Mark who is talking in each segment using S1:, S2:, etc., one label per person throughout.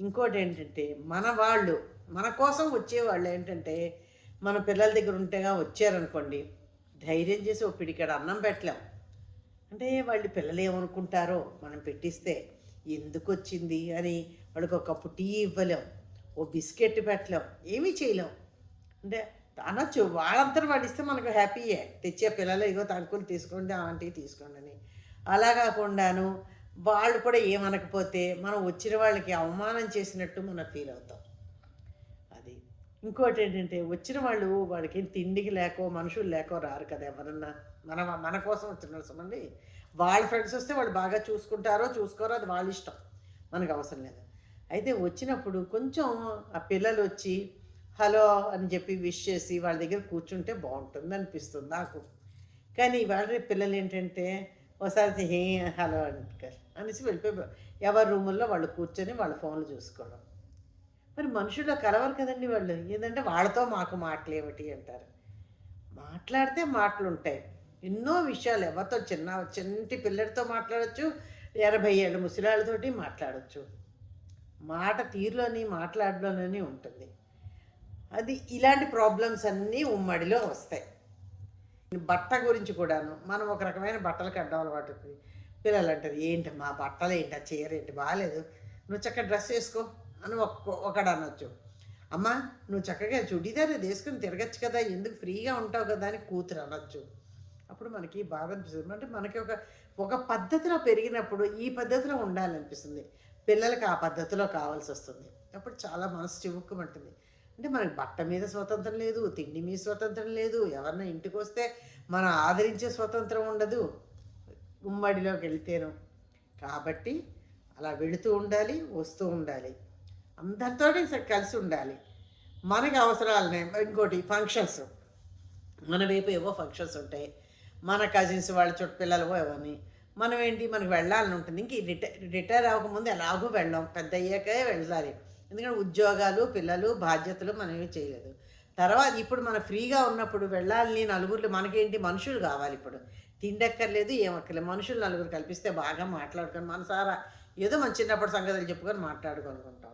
S1: ఇంకోటి ఏంటంటే మన వాళ్ళు మన కోసం వచ్చేవాళ్ళు ఏంటంటే మన పిల్లల దగ్గర ఉంటేగా వచ్చారనుకోండి ధైర్యం చేసి ఓ పిడికాడ అన్నం పెట్టలేం. అంటే వాళ్ళు పిల్లలు ఏమనుకుంటారో మనం పెట్టిస్తే ఎందుకు వచ్చింది అని వాళ్ళకి ఒక కప్పు టీ ఇవ్వలేం ఓ బిస్కెట్ పెట్టలేం ఏమీ చేయలేం. అంటే అనొచ్చు వాళ్ళంతా వాళ్ళు మనకు హ్యాపీయే. తెచ్చే పిల్లలు ఇగో తణుకులు తీసుకోండి ఆంటీ తీసుకోండి అని. అలా కాకుండాను వాళ్ళు కూడా ఏమనకపోతే మనం వచ్చిన వాళ్ళకి అవమానం చేసినట్టు మనం ఫీల్ అవుతాం. అది. ఇంకోటి ఏంటంటే వచ్చిన వాళ్ళు వాళ్ళకి తిండికి లేకో మనుషులు లేకో రారు కదా ఎవరన్నా. మన మన కోసం వచ్చిన సంబంధి వాళ్ళ ఫ్రెండ్స్ వస్తే వాళ్ళు బాగా చూసుకుంటారో చూసుకోరో అది వాళ్ళ ఇష్టం. మనకు అవసరం లేదు. అయితే వచ్చినప్పుడు కొంచెం ఆ పిల్లలు వచ్చి హలో అని చెప్పి విష్ చేసి వాళ్ళ దగ్గర కూర్చుంటే బాగుంటుంది అనిపిస్తుంది నాకు. కానీ వాళ్ళ పిల్లలు ఏంటంటే ఒకసారి హే హలో అంటారు అనేసి వెళ్ళిపోయి ఎవరి రూముల్లో వాళ్ళు కూర్చొని వాళ్ళ ఫోన్లు చూసుకోవడం. మరి మనుషుల్లో కలవరు కదండి వాళ్ళు. ఏంటంటే వాళ్ళతో మాకు మాటలేమిటి అంటారు. మాట్లాడితే మాటలు ఉంటాయి. ఎన్నో విషయాలు ఎవరితో చిన్న చిన్నటి పిల్లడితో మాట్లాడచ్చు ఎనభై ఏళ్ళ ముసలాళ్ళతోటి మాట్లాడచ్చు. మాట తీరులోని మాట్లాడడంలోని ఉంటుంది. అది ఇలాంటి ప్రాబ్లమ్స్ అన్నీ ఉమ్మడిలో వస్తాయి. బట్ట గురించి కూడాను మనం ఒక రకమైన బట్టలు కట్టడం అలవాటు పిల్లలు అంటారు ఏంటి మా బట్టలు ఏంటి? ఆ చీర ఏంటి? బాగాలేదు నువ్వు చక్కగా డ్రెస్ వేసుకో అని ఒక ఒకడు అనొచ్చు అమ్మ నువ్వు చక్కగా చుడీదార్ ఇది వేసుకుని తిరగచ్చు కదా ఎందుకు ఫ్రీగా ఉంటావు కదా అని కూతురు అనొచ్చు. అప్పుడు మనకి బాధ అనిపిస్తుంది. అంటే మనకి ఒక ఒక పద్ధతిలో పెరిగినప్పుడు ఈ పద్ధతిలో ఉండాలనిపిస్తుంది. పిల్లలకి ఆ పద్ధతిలో కావాల్సి వస్తుంది. అప్పుడు చాలా మనసు చివుక్కుమంటుంది. అంటే మనకి బట్ట మీద స్వతంత్రం లేదు తిండి మీద స్వతంత్రం లేదు ఎవరన్నా ఇంటికి వస్తే మనం ఆదరించే స్వతంత్రం ఉండదు. ఉమ్మడిలోకి వెళ్తేను కాబట్టి అలా వెళుతూ ఉండాలి వస్తూ ఉండాలి. అందరితో కలిసి ఉండాలి. మనకి అవసరాలనే ఇంకోటి ఫంక్షన్స్ మన వైపు ఏవో ఫంక్షన్స్ ఉంటాయి. మన కజిన్స్ వాళ్ళ చుట్టూ పిల్లలు ఎవరిని మనం ఏంటి? మనకి వెళ్ళాలని ఉంటుంది. ఇంక రిటైర్ రిటైర్ అవ్వకముందు ఎలాగో వెళ్ళాం. పెద్ద అయ్యాకే వెళ్ళాలి. ఎందుకంటే ఉద్యోగాలు పిల్లలు బాధ్యతలు మనం చేయలేదు. తర్వాత ఇప్పుడు మనం ఫ్రీగా ఉన్నప్పుడు వెళ్ళాలని నలుగురు మనకేంటి? మనుషులు కావాలి ఇప్పుడు. తిండక్కర్లేదు ఏమక్కర్లేదు. మనుషులు నలుగురు కల్పిస్తే బాగా మాట్లాడుకొని మనసారా ఏదో మన చిన్నప్పుడు సంగతులు చెప్పుకొని మాట్లాడుకొనుకుంటాం.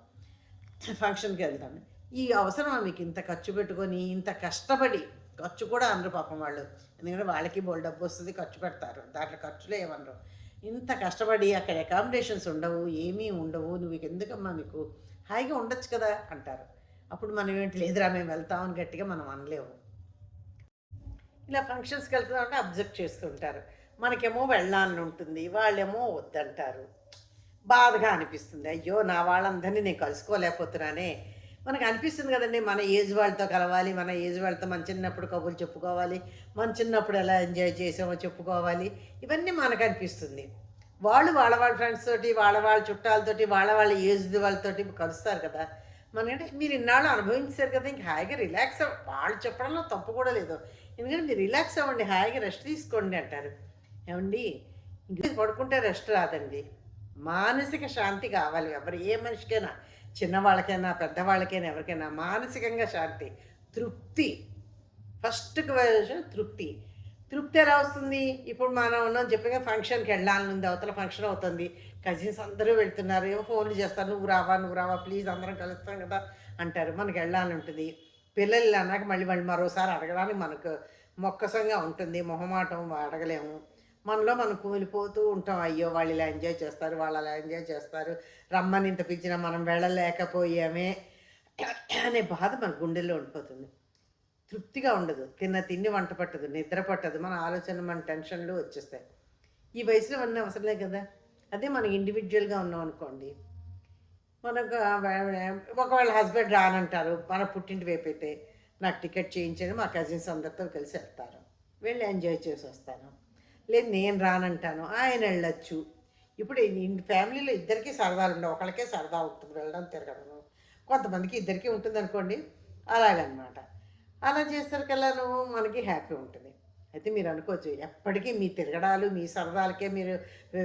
S1: ఫంక్షన్కి వెళ్తాం. ఈ అవసరం మీకు ఇంత ఖర్చు పెట్టుకొని ఇంత కష్టపడి? ఖర్చు కూడా అనరు పాపం వాళ్ళు. ఎందుకంటే వాళ్ళకి బోల్ డబ్బు వస్తుంది ఖర్చు పెడతారు. దాంట్లో ఖర్చులే ఏమనరు. ఇంత కష్టపడి అక్కడ అకామిడేషన్స్ ఉండవు ఏమీ ఉండవు. నువ్వు ఎందుకమ్మా మీకు హాయిగా ఉండొచ్చు కదా అంటారు. అప్పుడు మనం ఏంటి లేదురా మేము వెళ్తామని గట్టిగా మనం అనలేము. ఇలా ఫంక్షన్స్కి వెళ్తున్నామంటే అబ్జర్వ్ చేస్తుంటారు. మనకేమో వెళ్ళాలని ఉంటుంది వాళ్ళేమో వద్దంటారు. బాధగా అనిపిస్తుంది. అయ్యో నా వాళ్ళందరినీ నేను కలుసుకోలేకపోతున్నానే. మనకు అనిపిస్తుంది కదండి మన ఏజ్ వాళ్ళతో కలవాలి మన ఏజ్ వాళ్ళతో మన చిన్నప్పుడు కబుర్లు చెప్పుకోవాలి మన చిన్నప్పుడు ఎలా ఎంజాయ్ చేసామో చెప్పుకోవాలి. ఇవన్నీ మనకు అనిపిస్తుంది. వాళ్ళు వాళ్ళ వాళ్ళ ఫ్రెండ్స్ తోటి వాళ్ళ వాళ్ళ చుట్టాలతోటి వాళ్ళ వాళ్ళ ఏజ్ వాళ్ళతోటి కలుస్తారు కదా. మనకంటే మీరు ఇన్నాళ్ళు అనుభవించారు కదా ఇంక హాయిగా రిలాక్స్ అవ్వ వాళ్ళు చెప్పడంలో తప్పు కూడా లేదు. ఎందుకంటే మీరు రిలాక్స్ అవ్వండి హాయిగా రెస్ట్ తీసుకోండి అంటారు. ఏమండి? ఇంక పడుకుంటే రెస్ట్ రాదండి. మానసిక శాంతి కావాలి. ఎవరు ఏ మనిషికైనా చిన్నవాళ్ళకైనా పెద్దవాళ్ళకైనా ఎవరికైనా మానసికంగా శాంతి తృప్తి. ఫస్ట్ క్వశ్చన్ తృప్తి. తృప్తి ఎలా వస్తుంది? ఇప్పుడు మనం ఉన్నాం చెప్పగా ఫంక్షన్కి వెళ్ళాలని ఉంది అవతల ఫంక్షన్ అవుతుంది. కజిన్స్ అందరూ వెళ్తున్నారు. ఏమో ఫోన్లు చేస్తారు నువ్వు రావా నువ్వు రావా ప్లీజ్ అందరం కలుస్తాం కదా అంటారు. మనకి వెళ్ళాలని ఉంటుంది. పిల్లలు అన్నాక మళ్ళీ మళ్ళీ మరోసారి అడగడానికి మనకు మొక్కసంగా ఉంటుంది. మొహమాటం అడగలేము మనలో మనం కూలిపోతూ ఉంటాం. అయ్యో వాళ్ళు ఇలా ఎంజాయ్ చేస్తారు వాళ్ళు అలా ఎంజాయ్ చేస్తారు. రమ్మని ఇంత పిలిచినా మనం వెళ్ళలేకపోయామే అనే బాధ మన గుండెల్లో ఉండిపోతుంది. తృప్తిగా ఉండదు. తిన్న తిండి వంట పట్టదు నిద్ర పట్టదు. మన ఆలోచన మన టెన్షన్లు వచ్చేస్తాయి. ఈ వయసులో అన్నీ అవసరమే కదా. అదే మనం ఇండివిజువల్గా ఉన్నాం అనుకోండి. మనకు ఒకవేళ హస్బెండ్ రానంటారు మన పుట్టింటి వైపు అయితే నాకు టికెట్ చేయించండి మా కజిన్స్ అందరితో కలిసి వెళ్తారు. వెళ్ళి ఎంజాయ్ చేసి వస్తాను. లేదు నేను రానంటాను ఆయన వెళ్ళొచ్చు. ఇప్పుడు ఫ్యామిలీలో ఇద్దరికీ సరదాలు ఉండవు ఒకళ్ళకే సరదా ఉంటుంది వెళ్ళడం తిరగడం. కొంతమందికి ఇద్దరికీ ఉంటుంది అనుకోండి అలాగనమాట. అలా చేసరికల్లాను మనకి హ్యాపీ ఉంటుంది. అయితే మీరు అనుకోవచ్చు ఎప్పటికీ మీ తిరగడాలు మీ సరదాలకే మీరు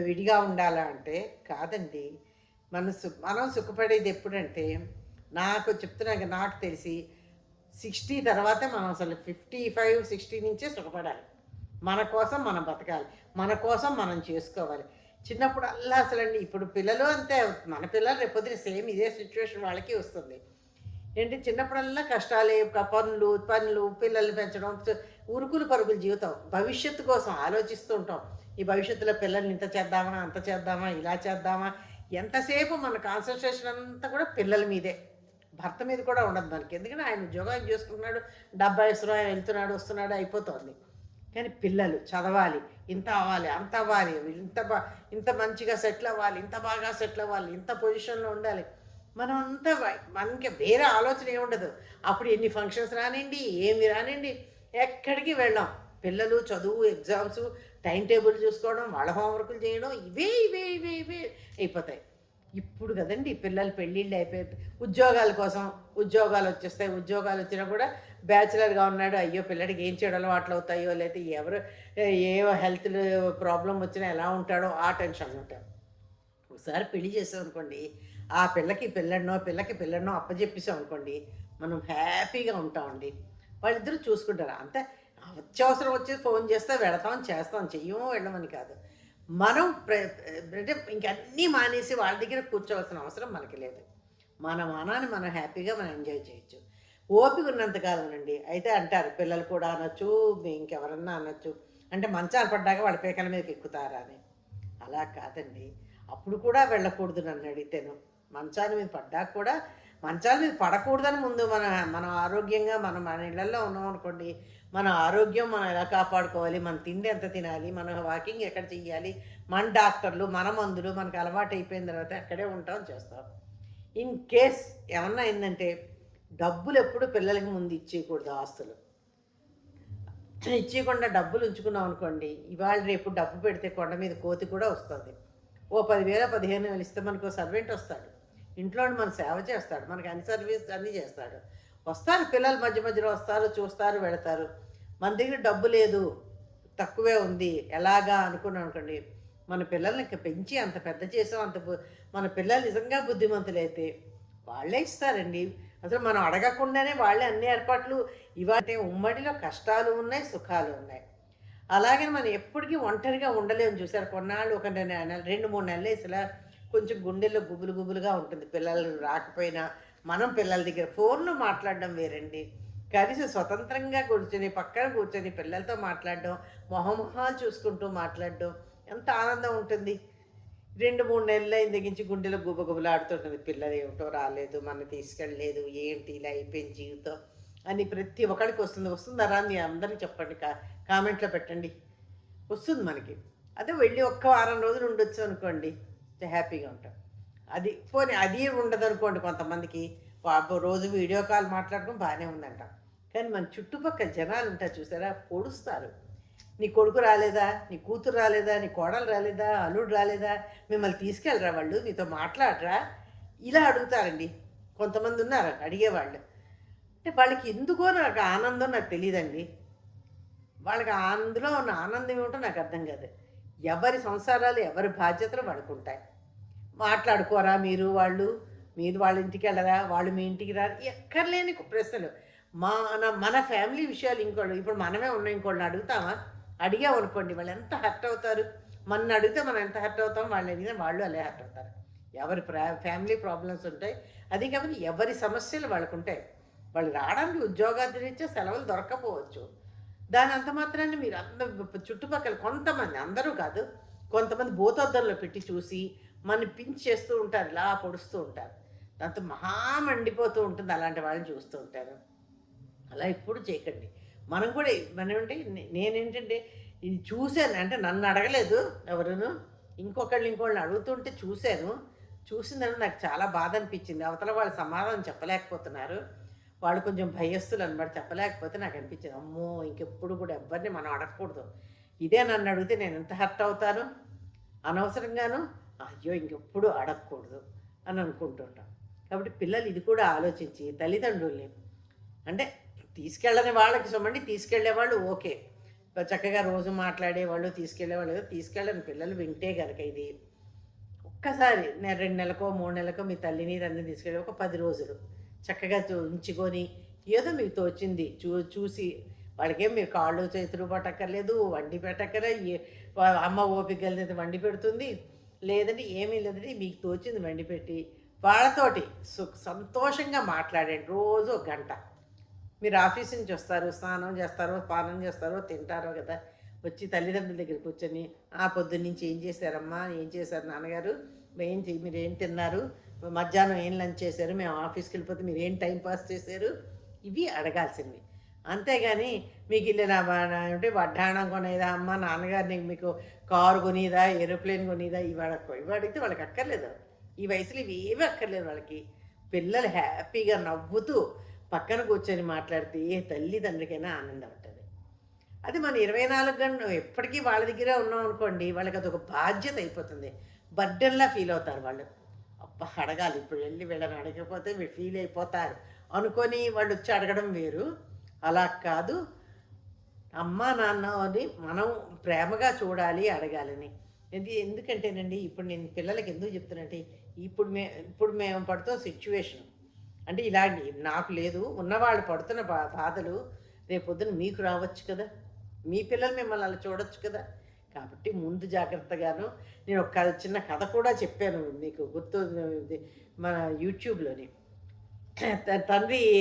S1: విడిగా ఉండాలా అంటే కాదండి. మన సు మనం సుఖపడేది ఎప్పుడంటే నాకు చెప్తున్నాక నాకు తెలిసి సిక్స్టీ తర్వాతే మనం అసలు ఫిఫ్టీ ఫైవ్ సిక్స్టీ నుంచే సుఖపడాలి. మన కోసం మనం బతకాలి. మన కోసం మనం చేసుకోవాలి. చిన్నప్పుడు అల్లా అసలండి ఇప్పుడు పిల్లలు అంతే మన పిల్లలు రేపొద్దున సేమ్ ఇదే సిచ్యువేషన్ వాళ్ళకి వస్తుంది. ఏంటి? చిన్నప్పుడల్లా కష్టాలే పనులు పనులు పిల్లల్ని పెంచడం ఉరుకులు పరుగులు జీవితం. భవిష్యత్తు కోసం ఆలోచిస్తూ ఉంటాం. ఈ భవిష్యత్తులో పిల్లల్ని ఇంత చేద్దామా అంత చేద్దామా ఇలా చేద్దామా? ఎంతసేపు మన కాన్సన్ట్రేషన్ అంతా కూడా పిల్లల మీదే. భర్త మీద కూడా ఉండదు మనకి. ఎందుకంటే ఆయన ఉద్యోగం చేసుకుంటున్నాడు డెబ్బై ఆయన వెళ్తున్నాడు వస్తున్నాడు అయిపోతుంది. కానీ పిల్లలు చదవాలి ఇంత అవ్వాలి అంత అవ్వాలి ఇంత బా ఇంత మంచిగా సెటిల్ అవ్వాలి ఇంత బాగా సెటిల్ అవ్వాలి ఇంత పొజిషన్లో ఉండాలి. మనం అంతా మనకి వేరే ఆలోచన ఏముండదు. ఉండదు అప్పుడు ఎన్ని ఫంక్షన్స్ రానండి ఏమి రానండి ఎక్కడికి వెళ్ళాం? పిల్లలు చదువు ఎగ్జామ్స్ టైం టేబుల్ చూసుకోవడం వాళ్ళ హోంవర్క్లు చేయడం ఇవే ఇవే ఇవే ఇవే అయిపోతాయి. ఇప్పుడు కదండి పిల్లలు పెళ్ళిళ్ళు అయిపోయి ఉద్యోగాల కోసం ఉద్యోగాలు వచ్చేస్తాయి. ఉద్యోగాలు వచ్చినా కూడా బ్యాచిలర్గా ఉన్నాడు. అయ్యో పిల్లడికి ఏం చేయడం అలవాట్లు అవుతాయో లేకపోతే ఎవరు ఏ హెల్త్ ప్రాబ్లం వచ్చినా ఎలా ఉంటాడో ఆ టెన్షన్ ఉంటాడు. ఒకసారి పెళ్ళి చేసాం అనుకోండి ఆ పిల్లకి పిల్లడినో పిల్లకి పిల్లడినో అప్పచెప్పేసాం అనుకోండి మనం హ్యాపీగా ఉంటామండి. వాళ్ళిద్దరూ చూసుకుంటారు. అంతే. అత్యవసరం వచ్చి ఫోన్ చేస్తే వెళతాం చేస్తాం చెయ్యము వెళ్ళమని కాదు. మనం ప్ర అంటే ఇంకన్నీ మానేసి వాళ్ళ దగ్గర కూర్చోవలసిన అవసరం మనకి లేదు. మన మనాన్ని మనం హ్యాపీగా మనం ఎంజాయ్ చేయొచ్చు. ఓపిక ఉన్నంతకాలం అండి అయితే అంటారు పిల్లలు కూడా అనొచ్చు ఇంకెవరన్నా అనొచ్చు. అంటే మంచాలు పడ్డాక వాళ్ళ పీకల మీదకి ఎక్కుతారా అని. అలా కాదండి. అప్పుడు కూడా వెళ్ళకూడదు నన్ను అడిగితేను. మంచాల మీద పడ్డాక కూడా మంచాల మీద పడకూడదని ముందు మన మన ఆరోగ్యంగా మనం మన ఇళ్ళలో ఉన్నాం అనుకోండి మన ఆరోగ్యం మనం ఎలా కాపాడుకోవాలి మన తిండి ఎంత తినాలి మన వాకింగ్ ఎక్కడ చేయాలి మన డాక్టర్లు మన మందులు మనకు అలవాటు అయిపోయిన తర్వాత అక్కడే ఉంటాం చేస్తాం. ఇన్ కేస్ ఏమన్నా అయిందంటే డబ్బులు ఎప్పుడు పిల్లలకి ముందు ఇచ్చేయకూడదు ఆస్తులు. ఇచ్చేయకుండా డబ్బులు ఉంచుకున్నాం అనుకోండి ఇవాళ రేపు డబ్బు పెడితే కొండ మీద కోతి కూడా వస్తుంది. ఓ పదివేల పదిహేను వేలు ఇస్తే మనకు సర్వెంట్ వస్తాడు. ఇంట్లో మన సేవ చేస్తాడు మనకి అన్ని సర్వీస్ అన్నీ చేస్తాడు. వస్తారు పిల్లలు మధ్య మధ్యలో వస్తారు చూస్తారు వెళతారు. మన దగ్గర డబ్బు లేదు తక్కువే ఉంది ఎలాగా అనుకున్నాం అనుకోండి మన పిల్లల్ని ఇంకా పెంచి అంత పెద్ద చేసాం అంత మన పిల్లలు నిజంగా బుద్ధిమంతులైతే వాళ్ళే ఇస్తారండి. అసలు మనం అడగకుండానే వాళ్ళే అన్ని ఏర్పాట్లు ఇవాటే ఉమ్మడిలో కష్టాలు ఉన్నాయి సుఖాలు ఉన్నాయి. అలాగే మనం ఎప్పటికీ ఒంటరిగా ఉండలేము చూసారు? కొన్నాళ్ళు ఒక రెండు నెల రెండు మూడు నెలలు అసలు కొంచెం గుండెల్లో గుబులు గుబులుగా ఉంటుంది. పిల్లలు రాకపోయినా మనం పిల్లల దగ్గర ఫోన్లో మాట్లాడడం వేరండి. కలిసి స్వతంత్రంగా కూర్చొని పక్కన కూర్చొని పిల్లలతో మాట్లాడడం మొహమొహాలు చూసుకుంటూ మాట్లాడడం ఎంత ఆనందం ఉంటుంది. రెండు మూడు నెలలు అయిన దగ్గర గుండెలో గుబ పిల్లలు ఏమిటో రాలేదు మన తీసుకెళ్ళలేదు ఏంటి ఇలా అయిపోయింది జీవితం అని ప్రతి ఒక్కడికి వస్తుంది. వస్తుందా రా మీ అందరికీ చెప్పండి. కా కామెంట్లో పెట్టండి. వస్తుంది మనకి. అదే వెళ్ళి ఒక్క వారం రోజులు ఉండొచ్చు అనుకోండి. హ్యాపీగా ఉంటాం. అది పోనీ అది ఉండదు అనుకోండి కొంతమందికి రోజు వీడియో కాల్ మాట్లాడడం బాగానే ఉందంట. కానీ మన చుట్టుపక్కల జనాలు ఉంటారు చూసారా? పొడుస్తారు. నీ కొడుకు రాలేదా? నీ కూతురు రాలేదా? నీ కోడలు రాలేదా? అల్లుడు రాలేదా? మిమ్మల్ని తీసుకెళ్ళరా వాళ్ళు? నీతో మాట్లాడరా? ఇలా అడుగుతారండి. కొంతమంది ఉన్నారు అడిగేవాళ్ళు. అంటే వాళ్ళకి ఎందుకో నాకు ఆనందం నాకు తెలియదండి వాళ్ళకి అందులో ఉన్న ఆనందం ఏమిటో నాకు అర్థం కాదు. ఎవరి సంసారాలు ఎవరి బాధ్యతలు వాళ్ళకు ఉంటాయి మాట్లాడుకోరా మీరు వాళ్ళు? మీరు వాళ్ళ ఇంటికి వెళ్ళరా? వాళ్ళు మీ ఇంటికి రారు? ఎక్కర్లేని ప్రశ్నలు. మన మన ఫ్యామిలీ విషయాలు ఇంకోళ్ళు ఇప్పుడు మనమే ఉన్న ఇంకోళ్ళని అడుగుతామా? అడిగాం అనుకోండి వాళ్ళు ఎంత హర్ట్ అవుతారు? మన అడిగితే మనం ఎంత హర్ట్ అవుతాం? వాళ్ళు అడిగితే వాళ్ళు అలా హర్ట్ అవుతారు. ఎవరి ప్రా ఫ్యామిలీ ప్రాబ్లమ్స్ ఉంటాయి. అది కాబట్టి ఎవరి సమస్యలు వాళ్ళకు ఉంటాయి. వాళ్ళు రావడానికి ఉద్యోగాధిరీత్యా సెలవులు దొరకపోవచ్చు. దాని అంత మాత్రాన్ని మీరు అందరు చుట్టుపక్కల కొంతమంది అందరూ కాదు కొంతమంది భూతద్దంలో పెట్టి చూసి మన పించ్ చేస్తూ ఉంటారు ఇలా పొడుస్తూ ఉంటారు. దాంతో మహా మండిపోతూ ఉంటుంది అలాంటి వాళ్ళని చూస్తూ ఉంటారు. అలా ఎప్పుడు చేయకండి. మనం కూడా మనం అంటే నేనేంటంటే ఇది చూశాను అంటే నన్ను అడగలేదు ఎవరును. ఇంకొకళ్ళు ఇంకోళ్ళని అడుగుతుంటే చూశాను. చూసిందని నాకు చాలా బాధ అనిపించింది. అవతల వాళ్ళు సమాధానం చెప్పలేకపోతున్నారు. వాళ్ళు కొంచెం భయస్తులు అనమాట చెప్పలేకపోతే నాకు అనిపించింది. అమ్మో ఇంకెప్పుడు కూడా ఎవరిని మనం అడగకూడదు. ఇదే నన్ను అడిగితే నేను ఎంత హర్ట్ అవుతాను? అనవసరంగాను? అయ్యో ఇంకెప్పుడు అడగకూడదు అని అనుకుంటుంటాం. కాబట్టి పిల్లలు ఇది కూడా ఆలోచించి తల్లిదండ్రుల్ని అంటే తీసుకెళ్ళని వాళ్ళకి సొమ్మండి తీసుకెళ్ళే వాళ్ళు ఓకే. చక్కగా రోజు మాట్లాడేవాళ్ళు తీసుకెళ్ళేవాళ్ళు తీసుకెళ్ళని పిల్లలు వింటే కనుక ఇది ఒక్కసారి నేను రెండు నెలకో మూడు నెలకో మీ తల్లిని తండ్రిని తీసుకెళ్ళి ఒక పది రోజులు చక్కగా ఉంచుకొని ఏదో మీకు తోచింది చూ చూసి వాళ్ళకేం మీరు కాళ్ళు చేతులు పట్టక్కర్లేదు వండి పెట్టక్కర అమ్మ ఓపిక కలిసి వండి పెడుతుంది. లేదంటే ఏమీ లేదంటే మీకు తోచింది వండి పెట్టి వాళ్ళతోటి సు సంతోషంగా మాట్లాడండి రోజు ఒక గంట. మీరు ఆఫీస్ నుంచి వస్తారు స్నానం చేస్తారో పానం చేస్తారో తింటారో కదా వచ్చి తల్లిదండ్రుల దగ్గర కూర్చొని ఆ పొద్దున్న నుంచి ఏం చేశారమ్మా ఏం చేశారు నాన్నగారు ఏం మీరు ఏం తిన్నారు మధ్యాహ్నం ఏం లంచ్ చేశారు? మేము ఆఫీస్కి వెళ్ళిపోతే మీరు ఏం టైం పాస్ చేశారు? ఇవి అడగాల్సింది అంతేగాని మీకు ఇల్లు అంటే వడ్డాణం కొనేదా అమ్మ? నాన్నగారిని మీకు కారు కొనీదా? ఏరోప్లేన్ కొనిదా? ఇవాళ ఇవి అడిగితే వాళ్ళకి అక్కర్లేదు. ఈ వయసులో ఇవి ఏవి అక్కర్లేదు వాళ్ళకి. పిల్లలు హ్యాపీగా నవ్వుతూ పక్కన కూర్చొని మాట్లాడితే ఏ తల్లిదండ్రికైనా ఆనందం ఉంటుంది. అది మన ఇరవై నాలుగు గంటలు ఎప్పటికీ వాళ్ళ దగ్గరే ఉన్నాం అనుకోండి వాళ్ళకి అదొక బాధ్యత అయిపోతుంది. బర్డెన్లా ఫీల్ అవుతారు వాళ్ళు. అబ్బా అడగాలి. ఇప్పుడు వెళ్ళి వీళ్ళని అడగకపోతే మీరు ఫీల్ అయిపోతారు. అనుకొని వాళ్ళు వచ్చి అడగడం వేరు. అలా కాదు. అమ్మ నాన్న అని మనం ప్రేమగా చూడాలి అడగాలని. ఇది ఎందుకంటేనండి ఇప్పుడు నేను పిల్లలకి ఎందుకు చెప్తానంటే ఇప్పుడు మే ఇప్పుడు మేము పడుతున్న సిచ్యువేషన్ అంటే ఇలాంటి నాకు లేదు ఉన్నవాళ్ళు పడుతున్న బా బాధలు రేపొద్దున మీకు రావచ్చు కదా. మీ పిల్లలు మిమ్మల్ని అలా చూడొచ్చు కదా. కాబట్టి ముందు జాగ్రత్తగాను నేను ఒక కథ చిన్న కథ కూడా చెప్పాను మీకు గుర్తు మన యూట్యూబ్లోని. త- తండ్రి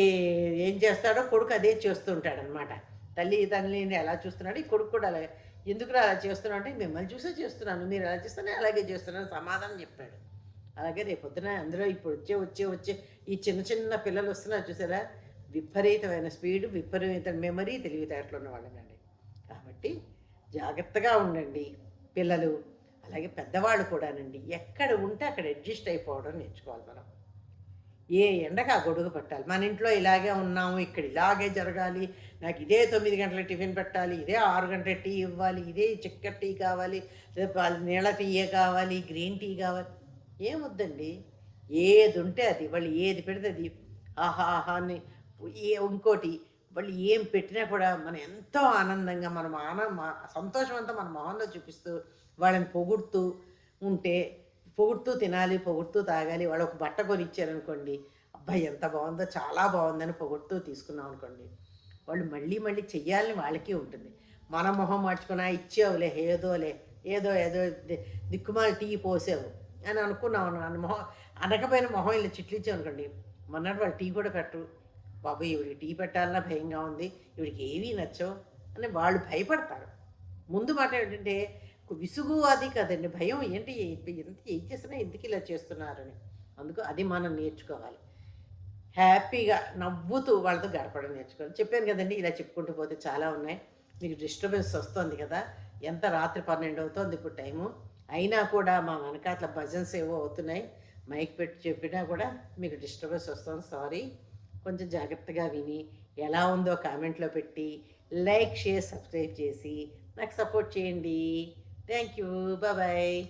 S1: ఏం చేస్తాడో కొడుకు అదే చేస్తుంటాడు అనమాట తల్లి తల్లిని ఎలా చూస్తున్నాడు? ఈ కొడుకు కూడా అలాగే ఎందుకు అలా చేస్తున్నావు అంటే మిమ్మల్ని చూసే చేస్తున్నాను. మీరు ఎలా చేస్తానే అలాగే చేస్తున్నాను సమాధానం చెప్పాడు. అలాగే రేపొద్దున అందులో ఇప్పుడు వచ్చే వచ్చే వచ్చే ఈ చిన్న చిన్న పిల్లలు వస్తున్నారు చూసారా? విపరీతమైన స్పీడ్ విపరీతమైన మెమరీ తెలివితేటలు ఉన్న వాళ్ళనండి కాబట్టి జాగ్రత్తగా ఉండండి పిల్లలు అలాగే పెద్దవాళ్ళు కూడానండి. ఎక్కడ ఉంటే అక్కడ అడ్జస్ట్ అయిపోవడం నేర్చుకోవాలి మనం. ఏ ఎండకు ఆ గొడుగు పట్టాలి. మన ఇంట్లో ఇలాగే ఉన్నాము ఇక్కడ ఇలాగే జరగాలి నాకు ఇదే తొమ్మిది గంటల టిఫిన్ పెట్టాలి ఇదే ఆరు గంటల టీ ఇవ్వాలి ఇదే చిక్కటి టీ కావాలి లేదా నీళ్ళ టీయే కావాలి గ్రీన్ టీ కావాలి. ఏమొద్దండి ఏది ఉంటే అది వాళ్ళు ఏది పెడితే అది. ఆహా ఆహా అని ఇంకోటి వాళ్ళు ఏం పెట్టినా కూడా మనం ఎంతో ఆనందంగా మనం ఆనంద మా- సంతోషం అంతా మన మొహంలో చూపిస్తూ వాళ్ళని పొగుడుతూ ఉంటే పొగుడుతూ తినాలి పొగుడుతూ తాగాలి వాళ్ళు ఒక బట్ట కొనిచ్చారనుకోండి అబ్బాయి ఎంత బాగుందో చాలా బాగుందని పొగుడుతూ తీసుకున్నాం అనుకోండి వాళ్ళు మళ్ళీ మళ్ళీ చెయ్యాలని వాళ్ళకి ఉంటుంది. మన మొహం మార్చుకున్నా ఇచ్చావులే ఏదోలే ఏదో ఏదో దిక్కుమాల టీ పోసావు అని అనుకున్నాం అన్న మొహం అనకపోయిన మొహం ఇలా చిట్లిచ్చావు అనుకోండి మొన్నటి వాళ్ళు టీ కూడా పెట్టరు. బాబు ఈవిడికి టీ పెట్టాలన్నా భయంగా ఉంది ఈవిడికి ఏవీ నచ్చవు అని వాళ్ళు భయపడతారు. ముందు మాట ఏంటంటే విసుగు అది కదండి భయం ఏంటి ఎంత ఏం చేసినా ఎందుకు ఇలా చేస్తున్నారని. అందుకు అది మనం నేర్చుకోవాలి. హ్యాపీగా నవ్వుతూ వాళ్ళతో గడపడం నేర్చుకోవాలి. చెప్పాను కదండి ఇలా చెప్పుకుంటూ పోతే చాలా ఉన్నాయి. మీకు డిస్టర్బెన్స్ వస్తుంది కదా ఎంత రాత్రి పన్నెండు అవుతుంది ఇప్పుడు టైము. అయినా కూడా మా వెనకాతల భజన్స్ ఏవో అవుతున్నాయి. మైక్ పెట్టి చెప్పినా కూడా మీకు డిస్టర్బెన్స్ వస్తుంది సారీ. కొంచెం జాగ్రత్తగా విని ఎలా ఉందో కామెంట్లో పెట్టి లైక్ షేర్ సబ్స్క్రైబ్ చేసి నాకు సపోర్ట్ చేయండి. Thank you. బాయ్